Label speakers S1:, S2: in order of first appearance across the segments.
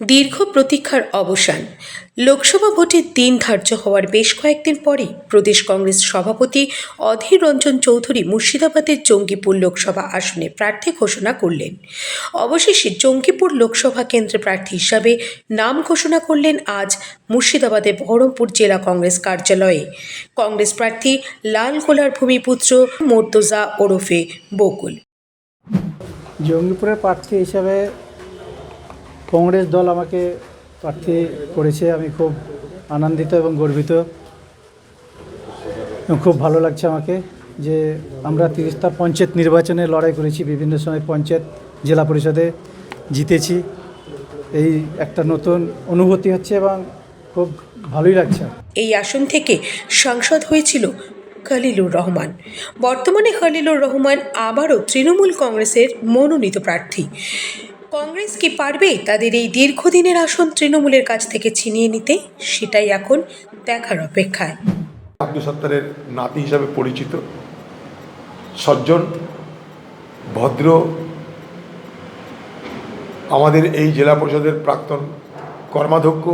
S1: দীর্ঘ প্রতীক্ষার অবসান। লোকসভা ভোটের দিন ধার্য হওয়ার বেশ কয়েকদিন পরেই প্রদেশ কংগ্রেস সভাপতি অধীর রঞ্জন চৌধুরী মুর্শিদাবাদের জঙ্গিপুর লোকসভা আসনে প্রার্থী ঘোষণা করলেন। অবশেষে জঙ্গিপুর লোকসভা কেন্দ্রে প্রার্থী হিসাবে নাম ঘোষণা করলেন আজ মুর্শিদাবাদের বহরমপুর জেলা কংগ্রেস কার্যালয়ে। কংগ্রেস প্রার্থী লাল গোলার ভূমিপুত্র মোর্তজা ওরফে বকুল।
S2: জঙ্গিপুরের প্রার্থী হিসাবে কংগ্রেস দল আমাকে প্রার্থী করেছে। আমি খুব আনন্দিত এবং গর্বিত খুব ভালো লাগছে আমাকে যে আমরা তিরিশটা পঞ্চায়েত নির্বাচনে লড়াই করেছি। বিভিন্ন সময় পঞ্চায়েত, জেলা পরিষদে জিতেছি। এই একটা নতুন অনুভূতি হচ্ছে এবং খুব ভালোই লাগছে।
S1: এই আসন থেকে সাংসদ হয়েছিল খলিলুর রহমান। বর্তমানে খলিলুর রহমান আবারও তৃণমূল কংগ্রেসের মনোনীত প্রার্থী। কংগ্রেস কি পারবে তাদের এই দীর্ঘদিনের আসন তৃণমূলের কাছ থেকে ছিনিয়ে নিতে? সেটাই এখন দেখার অপেক্ষায়।
S3: আব্দুল সত্তারের নাতি হিসাবে পরিচিত, সজ্জন, ভদ্র, আমাদের এই জেলা পরিষদের প্রাক্তন কর্মাধ্যক্ষ,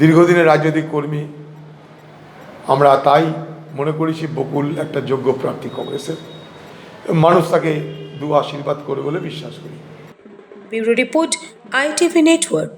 S3: দীর্ঘদিনের রাজনৈতিক কর্মী, আমরা তাই মনে করেছি বকুল একটা যোগ্য প্রার্থী কংগ্রেসের। মানুষ তাকে দু আশীর্বাদ করে বলে বিশ্বাস করি।
S1: Bureau report ITV network